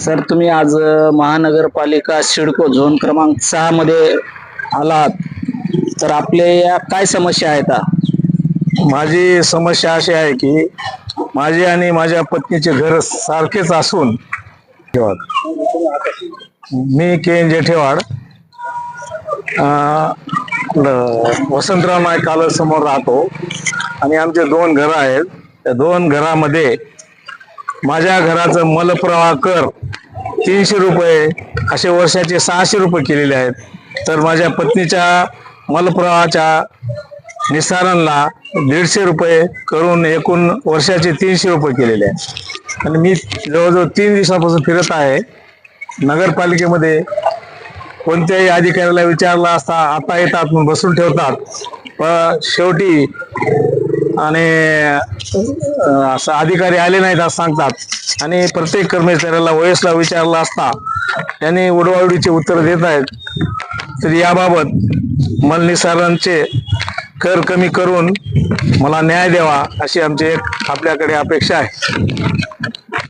Sir तुम्ही आज महानगरपालिका सिडको झोन क्रमांक सहा मध्ये आलात. तर आपले या काय समस्या आहेत माझी समस्या अशी आहे की माझे आणि माझ्या पत्नीचे घर सारखेच असून मी K N Jethewad Vasantrao Naik college समोर राहतो. आणि आमचे दोन घरं आहेत. त्या दोन घरामध्ये माझ्या घराचं मलप्रवाह कर तीनशे रुपये असे वर्षाचे सहाशे रुपये केलेले आहेत. तर माझ्या पत्नीच्या मलप्रवाहाच्या निस्तारणला दीडशे रुपये करून एकूण वर्षाचे तीनशे रुपये केलेले आहेत. आणि मी जवळजवळ तीन दिवसापासून फिरत आहे. नगरपालिकेमध्ये कोणत्याही अधिकाऱ्याला विचारला असता आता येतात म्हणून बसून ठेवतात. पण शेवटी आणि असं अधिकारी आले नाहीत असं सांगतात. आणि प्रत्येक कर्मचाऱ्याला वयसला विचारला असता त्यांनी उडवाउडीचे उत्तर देत आहेत. तर याबाबत मलनिसारांचे कर कमी करून मला न्याय द्यावा अशी आमची एक आपल्याकडे अपेक्षा आहे.